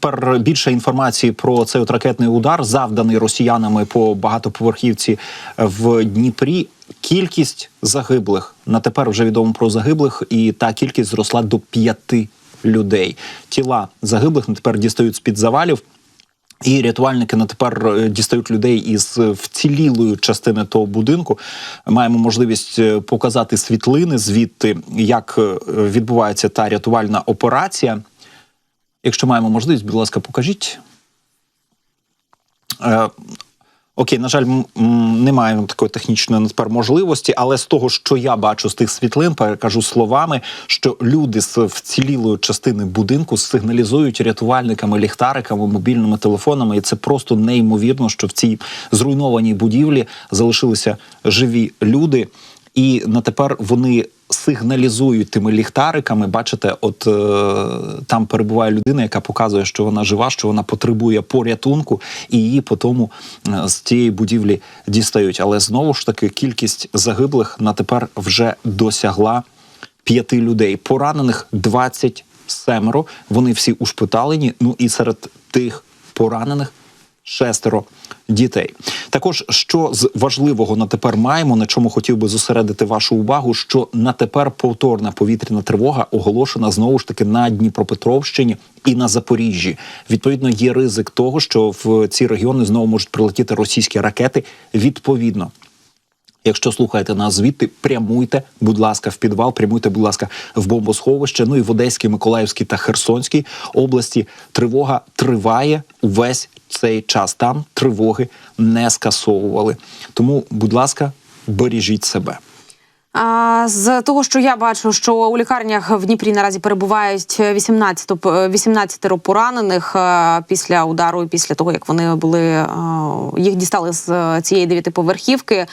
тепер більше інформації про цей от ракетний удар, завданий росіянами по багатоповерхівці в Дніпрі. Кількість загиблих на тепер вже відомо про загиблих, і та кількість зросла до п'яти людей. Тіла загиблих на тепер дістають з під завалів. І рятувальники на тепер е, дістають людей із е, вцілілої частини того будинку. Маємо можливість е, показати світлини звідти, як відбувається та рятувальна операція. Якщо маємо можливість, будь ласка, покажіть. Е, Окей, на жаль, м- м, немає такої технічної тепер можливості, але з того, що я бачу з тих світлин, перекажу словами, що люди з вцілілої частини будинку сигналізують рятувальниками, ліхтариками, мобільними телефонами, і це просто неймовірно, що в цій зруйнованій будівлі залишилися живі люди. І на тепер вони сигналізують тими ліхтариками. Бачите, от е, там перебуває людина, яка показує, що вона жива, що вона потребує порятунку, і її по тому е, з цієї будівлі дістають. Але знову ж таки кількість загиблих на тепер вже досягла п'яти людей. Поранених 27. Вони всі ушпиталені. Ну і серед тих поранених шестеро дітей. Також що з важливого на тепер маємо, на чому хотів би зосередити вашу увагу, що на тепер повторна повітряна тривога оголошена знову ж таки на Дніпропетровщині і на Запоріжжі. Відповідно, є ризик того, що в ці регіони знову можуть прилетіти російські ракети. Відповідно. Якщо слухаєте нас звідти, прямуйте, будь ласка, в підвал, прямуйте, будь ласка, в бомбосховище. Ну і в Одеській, Миколаївській та Херсонській області тривога триває увесь цей час. Там тривоги не скасовували. Тому, будь ласка, бережіть себе. А, з того, що я бачу, що у лікарнях в Дніпрі наразі перебувають 18, п- 18 поранених е, після удару, після того як вони були е, їх дістали з е, цієї дев'ятиповерхівки.